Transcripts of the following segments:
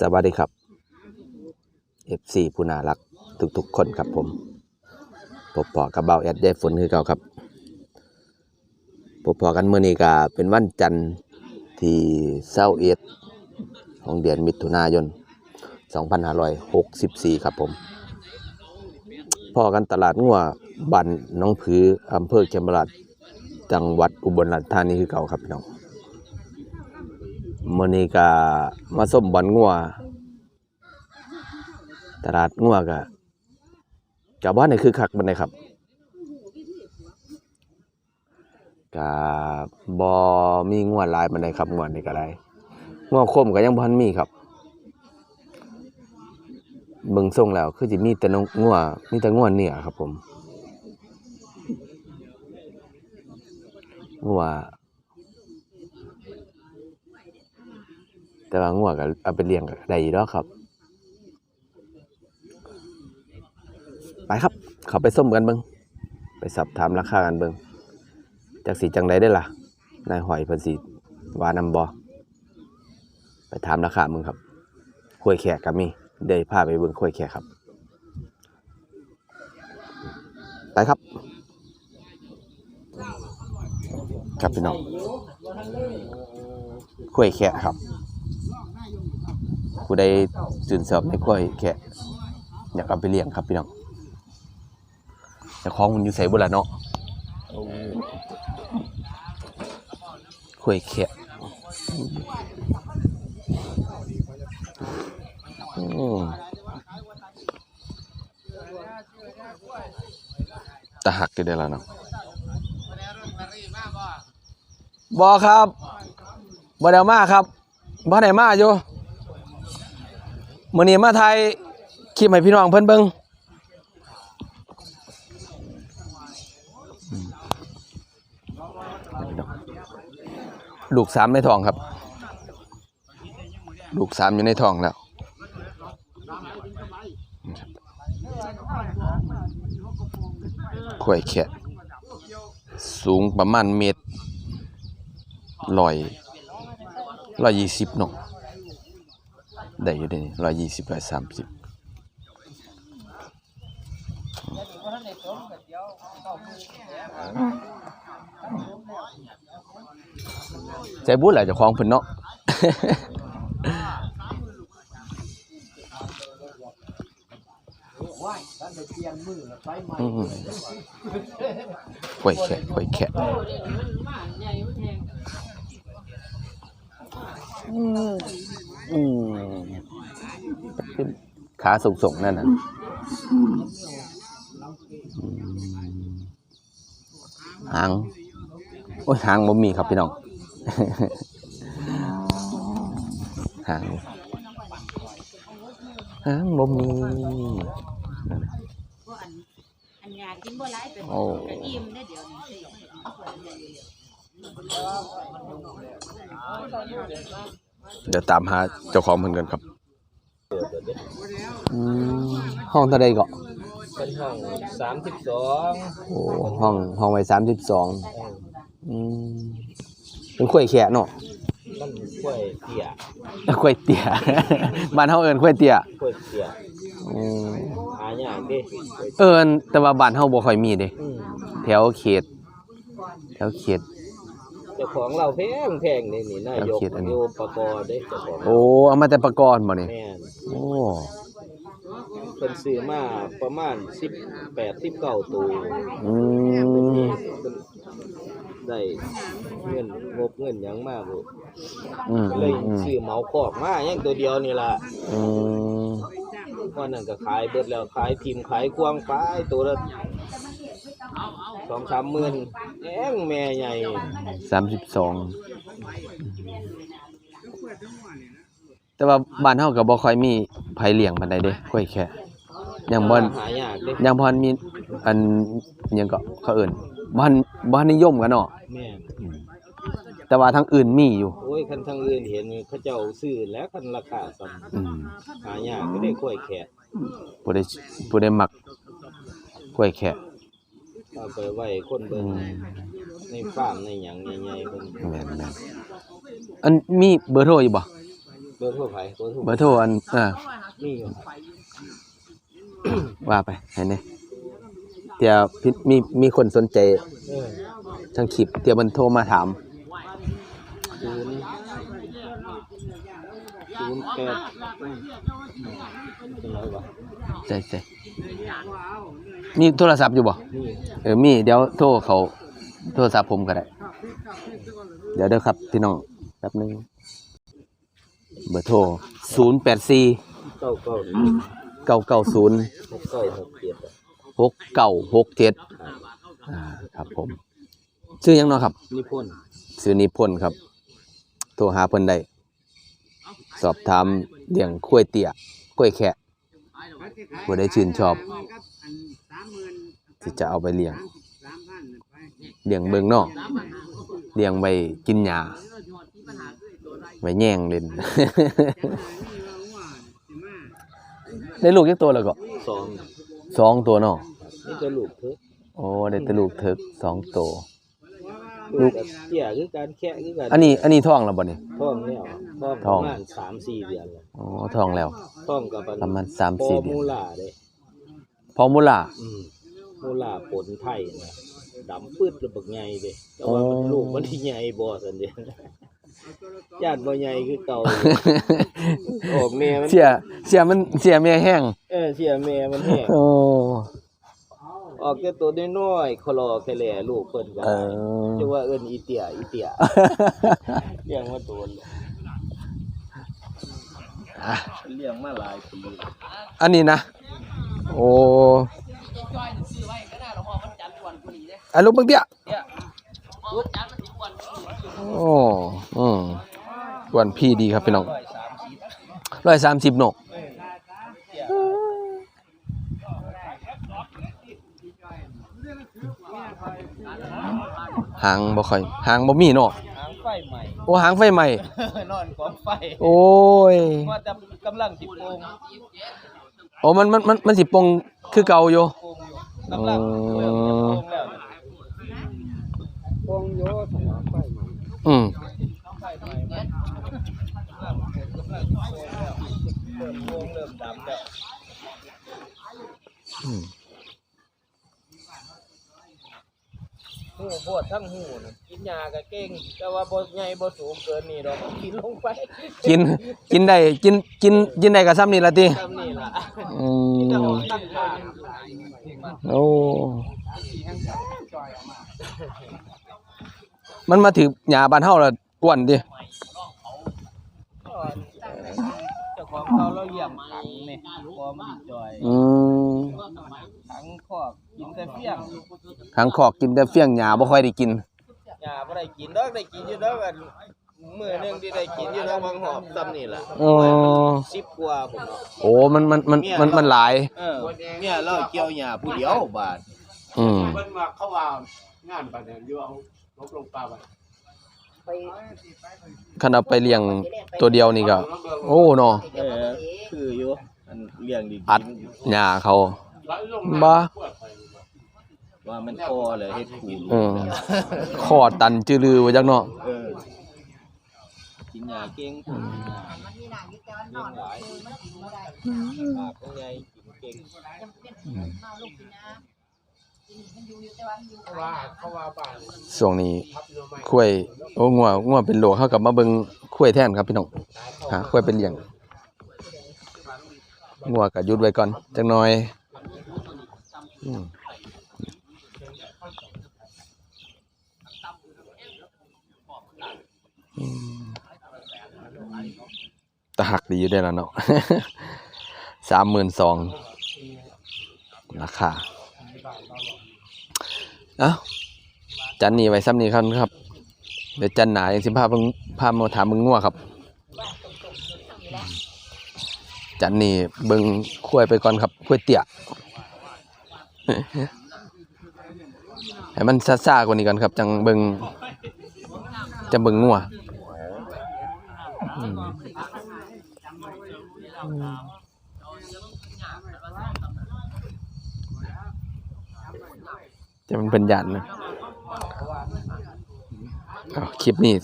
สวัสดีครับ FC ผู้น่ารักทุกๆคนครับผมพบพอกับเบาแอดได้ฝนคือเก่าครับพบพอกันเมื่อนี้ก็เป็นวันจันทร์ที่เศร้าเอ็ดของเดือนมิถุนายน 2564 ครับผมพอกันตลาดงัวบันน้องผืออำเภอเขมราชจังหวัดอุบลราชธานีคือเก่าครับพี่น้อง มื่อนี้ก็มาส้มบอลงัวตลาดงัวก็กับบ้านนี่คือคักบันไดครับกับบอมีงัวลายบันไดครับงัวนี่ก็ได้งัวคมก็ยังบ่ทันมีครับเบิ่งทรงแล้ว คือสิมีแต่นกงัวมีแต่งัวเนื้อครับผมงัว แต่ว่างัวก็เอาไปเลี้ยงก็ได้อยู่แล้วครับ ไปครับ เขาไปส้มกันเบิงไปสอบถามราคากันเบิงจากสีจังใดได้ล่ะ นายหอยเพิ่นสิวานำบอไปถามราคามึงครับคุยแขกก็มีเดยวพาไปเบิ่งคุยแขกครับ ไปครับครับพี่น้องคุยแขกครับ ผู้ใดสื่นสอบในกล้วยแค่อยากเอาไปเลี้ยงครับพี่น้องเจะคล้าของมันอยู่ใส่บุละเนาะกล้วยแค่ตะหักกันได้แล้วเนาะบอครับบอเดวมาครับบอไหนมาอยู่ มื่อนี้มาไทยคลิปให้พี่น้องเพิ่นเบิงลูกสามในท้องครับ ลูกสามอยู่ในท้องแล้วข่อยแขะสูงประมาณเมตรร้อยร้อยยี่สิบเนาะ ได้อยู่เด้ร้อยยี่สิบร้อยสามสิบใจบุญแหละจ้าของเพิ่นเนาะอืมกล้วยแขะกล้วยแขะอืม อืมขาส่งๆนั่นน่ะหาง โอ้ยหางบ่มีครับพี่น้องหางหางบ่มีโอ้ เดี๋ยวนี้เดี๋ยวตามหาเจ้าของเพิ่นกันครับอืมห้องเท่าใดก็เป็นห้องสามสิบสองโอ้ห้องห้องไว้สามสิบสองอืมเป็นข้วยแขะเนาะมันกล้วยเตี้ยข้วยเตี๋ยบ้านเฮาเอิ้นข้วยเตี๋ยกล้วยเตี้ยอืมหายากเดิเอิ้นแต่ว่าบ้านเฮาบ่ค่อยมีเด้อืมแถวเขต แถวเขต เจ้าของเราแพงแพงนี่นี่นายกเอาเขียนอันนี้อยู่ปกเด้เจ้าของโอ้เอามาแต่ประกอบบ่นี่แม่นโอ้เพิ่นซื้อมาประมาณสิบแปดสิบเก้าตัวอืมเพิ่นได้เงินงบเงินหยังมากลูกอืมก็อืเลยมอืมซื้อเหมาคอกมาอย่างตัวเดียวนี่ล่ะอืมวันนั้นก็ขายเบิดแล้วขายพิมพ์ขายควงไปตัวละ สองสามหมื่นแองแม่ใหญ่สามสิบสองแต่ว่าบ้านเฮาก็บ่ค่อยมีไผเลี้ยงปานใดเด้ข้วยแขะยังบ่หายากเด้ยังพอมีอันอิหยังก็เขาเอิ้นบ้านบ้านนิยมกันเนาะแม่นแต่ว่าทางอื่นมีอยู่ โอ้ยคันทางอื่นเห็นเขาเจ้าซื้อแล้วคันราคาซ้อืมำหายากก็ได้กล้วยแขกผู้ใดผู้ใดมักกล้วยแขะ เอาไปไว้คนเบิ่อืงมในฟาร์มในหยังใหญ่ๆเพิ่นแม่นแม่นอันมีเบอร์โทรอยู่บ่เบอร์โทรไผเบอร์โทรเบอร์โทรอันอ่านี่อยู่ว่าไปให้แหนี่เดี๋ยวพี่มีมีคนสนใจเออทางคลิปเดี๋ยวมันโทรมาถาม ศูนย์ศูนย์แปดเป็นไรวะใช่ใช่ มีโทรศัพท์อยู่บ่นี่เออมีเดี๋ยวโทรเขาโทรศัพท์ผมก็ได้ เดี๋ยวเด้อครับพี่น้องแป๊บหนึงเบอร์โทร084เก้าเก้า990หกเก้าหกเจ็ดอะ6967อ่าครับผม ชื่อหยังเนาะครับ นิพนธ์ชื่อนิพนธ์ครับ โทรหาเพิ่นได้สอบถามเรื่องกล้วยเตี๋ยกล้วยแขะ ผู้ใดชื่นชอบที่จะเอาไปเลี้ยงเลี้ยงเบิ่งเนาะเลี้ยงไว้กินหญ้าไว้แย่งเล่น ได้ลูกจักตัวแล้วก็สองสองตัวเนาะนี่จะลูกเถอะโอ้ได้แต่ลูกเถิกสองตัว ลูกแบบเตี้ยคือการแค่คือการอันนี้อันนี้ท้องแล้วบ่นี่ท้องเนี่ยท้องปท้องระมาณสามสี่เดือนแล้วอ๋อท้องแล้วท้องกับประมาณสามพอสี่เดือนมูลาเด้พอมูล่าอืมมูลาผลไทยนะดำปื้ดระเบิกใหญ่เด้แต่ว่ามันอ๋อลูกมันที่ใหญ่บ่สันเด้ญาติบ่ใหญ่คือเก่าออกแม่มันเสียเสียมันเสียแม่แห้งเออเสียแม่มันแห้งโอ้ ออกแค่ตัวน้อยๆคลอแค่แหล่ลูกเพิ่นก็เอได้อ จะว่าเอิ้นอีเตียอีเตียเลี้ยงมาโดนเลยเลี้ยงมาหลายปีแล้วอันนี้นะ โอ้อันลูกเบิ่งเตี้ยโอ้อืมกวนพี่ดีครับพี่น้องร้อยสามสิบร้อยสามสิบเนา หางบ่ค่อยหางบ่มีเนาะหางไฟใหม่ โอ้หางไฟใหม่ นอนกองไฟโอ้ยว่าจะกำลังสิโปงโอ้มันมันมันมันสิปลงคือเก่าอยู่โปงอยู่กำลังเริ่มจะโปงแล้วโปงโยถนนไฟใหม่อืมไฟใหม่มันกำลังกำลังสิโปงแล้วเริ่มโปงเริ่มดำแล้วอืม หูโพดทั้งหูน่ะกินยาก็เก่ง แต่ว่าบ่ใหญ่บ่สูงเกินนี่ดอกกินลงไปกินกินได้กินกินกินได้กับซ้ำนี่ละติตามนี่ล่ะอืแต่มว่าตั้งทางโอ้มันมาถึงหญ้าบ้านเฮาแล้วอ้วนติเจ้า ของเขาเราเยี่ยมขังนี่พอมันจอยอืมขังคอกกินแต่เฟี้ยงหางขอกกินแต่เฟี้ยงหญ้าบ่ค่อยได้กินยาบ่ได้กินดอกได้กินอยู่ดอกอันมื้อหนึงที่ได้กินอยู่ดอกบางหอบซ้ำนี่ล่ะอ๋อ10กว่าผมเนาะโอ้มันมันมันมันมันหลาย เออเนี่ยเราเกี่ยวหญ้าผู้เดียวบาดอืม เพิ่นว่าเขาว่างานบัดเนี่ยอยู่เอาลบลงปลาบัด คันเอาไปเลี้ยงตัวเดียวนี่ก็ โอ้เนาะเออคืออยู่อันเลี้ยงดีอัดหญ้าเขาไหลลงบ้าพวดไปว่ามันคอเลยเฮ็ดคูนเออคอตันจือลือไว้จักเนาะเออกินหญ้าเก่งเลี้ยงหลายปากก็ใหญ่กินเก่งเขาว่าเขาว่าบ้านช่วงนี้ทับหน่อไม้ข้วย โอ้งัวงัวเป็นโลเฮากับมาเบิ่งข้วยแท่นครับพี่น้องหาข้วยเป็นเลี้ยงงัวก็หยุดไว้ก่อนจักหน่อยอืมตะหักดีอยู่ได้แล้วเนาะสามหมื่นสองราคา เอ้าจันนี่ไว้ซ้ำนี้ครับ เดี๋ยวจันหนาอย่างสิพาเพิ่งพามาถามมึงงัวครับ จันนี่เบิ่งคุ้วยไปก่อนครับคุ้วยเตี้ยให้มันซ่าๆกว่านี้ก่อนครับ จังเบิ่งจะเบิ่งงัวจะมันเป็นยันนะ อาคลิปนี้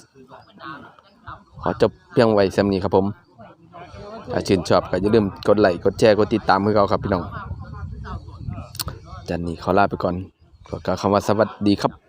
ขอจบเพียงไว้สำนี้ครับผมถ้าชื่นชอบก็อย่าลืมกดไลค์กดแชร์กดติดตามให้เราครับพี่น้องจันนี้ขอลาไปก่อนขอกล่าวคำว่าสวัสดีครับ